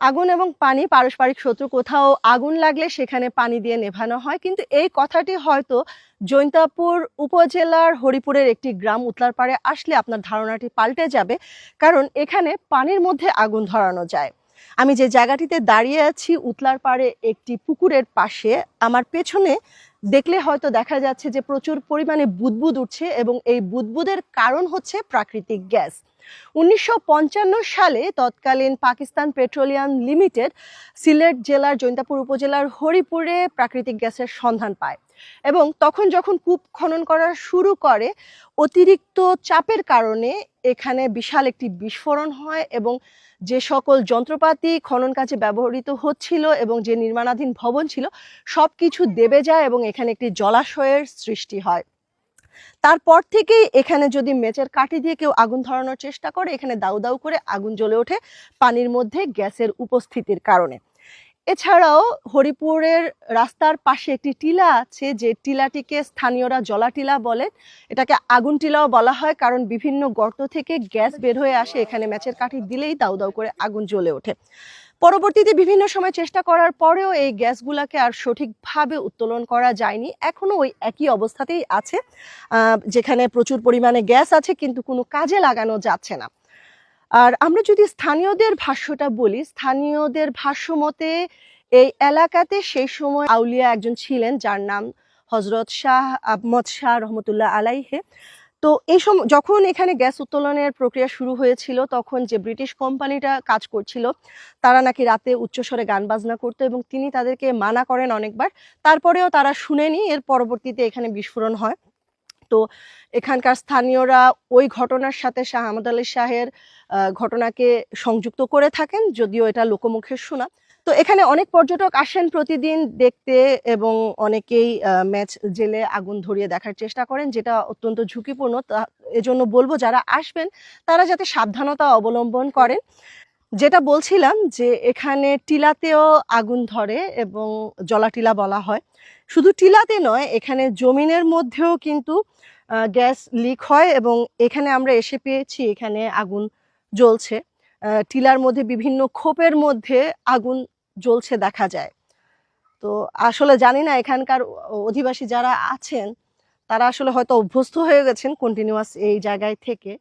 আগুন এবং পানি পারস্পরিক শত্রু, কোথাও আগুন লাগলে সেখানে পানি দিয়ে নেভানো হয়। কিন্তু এই কথাটি হয়তো জৈন্তাপুর উপজেলার হরিপুরের একটি গ্রাম উতলারপাড়ে আসলে আপনার ধারণাটি পাল্টে যাবে, কারণ এখানে পানির মধ্যে আগুন ধরানো যায়। আমি যে জায়গাটিতে দাঁড়িয়ে আছি উতলার পাড়ে একটি পুকুরের পাশে, আমার পেছনে দেখলে হয়তো দেখা যাচ্ছে যে প্রচুর পরিমাণে বুদবুদ উঠছে এবং এই বুদবুদের কারণ হচ্ছে প্রাকৃতিক গ্যাস। উনিশশো পঞ্চান্ন সালে তৎকালীন পাকিস্তান পেট্রোলিয়াম লিমিটেড সিলেট জেলার জৈন্তাপুর উপজেলার হরিপুরে প্রাকৃতিক গ্যাসের সন্ধান পায় এবং তখন যখন কূপ খনন করা শুরু করে, অতিরিক্ত চাপের কারণে এখানে বিশাল একটি বিস্ফোরণ হয় এবং যে সকল যন্ত্রপাতি খনন কাজে ব্যবহৃত হচ্ছিল এবং যে নির্মাণাধীন ভবন ছিল সব কিছু দেবে যায় এবং এখানে একটি জলাশয়ের সৃষ্টি হয়। তারপর থেকেই এখানে যদি মেচের কাঠি দিয়ে কেউ আগুন ধরানোর চেষ্টা করে, এখানে দাউ দাউ করে আগুন জ্বলে ওঠে পানির মধ্যে গ্যাসের উপস্থিতির কারণে। এছাড়াও হরিপুরের রাস্তার পাশে একটি টিলা আছে, যে টিলাটিকে স্থানীয়রা জলা টিলা বলে। এটাকে আগুন টিলাও বলা হয়, কারণ বিভিন্ন গর্ত থেকে গ্যাস বের হয়ে আসে। এখানে ম্যাচের কাঠি দিলেই দাউ দাউ করে আগুন জ্বলে ওঠে। পরবর্তীতে বিভিন্ন সময় চেষ্টা করার পরেও এই গ্যাসগুলোকে আর সঠিকভাবে উত্তোলন করা যায়নি। এখনও ওই একই অবস্থাতেই আছে যেখানে প্রচুর পরিমাণে গ্যাস আছে, কিন্তু কোনো কাজে লাগানো যাচ্ছে না। আর আমরা যদি স্থানীয়দের ভাষ্যটা বলি, স্থানীয়দের ভাষ্য মতে এই এলাকাতে সেই সময় আউলিয়া একজন ছিলেন, যার নাম হজরত শাহ আহমদ শাহ রহমতুল্লাহ আলাইহে। তো এই সময় যখন এখানে গ্যাস উত্তোলনের প্রক্রিয়া শুরু হয়েছিল, তখন যে ব্রিটিশ কোম্পানিটা কাজ করছিল, তারা নাকি রাতে উচ্চস্বরে গান বাজনা করতো এবং তিনি তাদেরকে মানা করেন অনেকবার। তারপরেও তারা শুনেনি, এর পরবর্তীতে এখানে বিস্ফোরণ হয়। তো এখানকার স্থানীয়রা ওই ঘটনার সাথে শাহ আহমদ আলী শাহের ঘটনাকে সংযুক্ত করে থাকেন, যদিও এটা লোকমুখের শোনা। তো এখানে অনেক পর্যটক আসেন প্রতিদিন দেখতে এবং অনেকেই ম্যাচ জেলে আগুন ধরিয়ে দেখার চেষ্টা করেন, যেটা অত্যন্ত ঝুঁকিপূর্ণ। তা, এজন্য বলব যারা আসবেন, তারা যাতে সাবধানতা অবলম্বন করেন। যেটা বলছিলাম যে এখানে টিলাতেও আগুন ধরে এবং জলাটিলা বলা হয়। শুধু টিলাতে নয়, এখানে জমিনের মধ্যেও কিন্তু গ্যাস লিক হয় এবং এখানে আমরা এসে পেয়েছি, এখানে আগুন জ্বলছে। টিলার মধ্যে, বিভিন্ন খোপের মধ্যে আগুন জ্বলছে দেখা যায়। তো আসলে জানি না, এখানকার অধিবাসী যারা আছেন, তারা আসলে হয়তো অভ্যস্ত হয়ে গেছেন কন্টিনিউয়াস এই জায়গায় থেকে।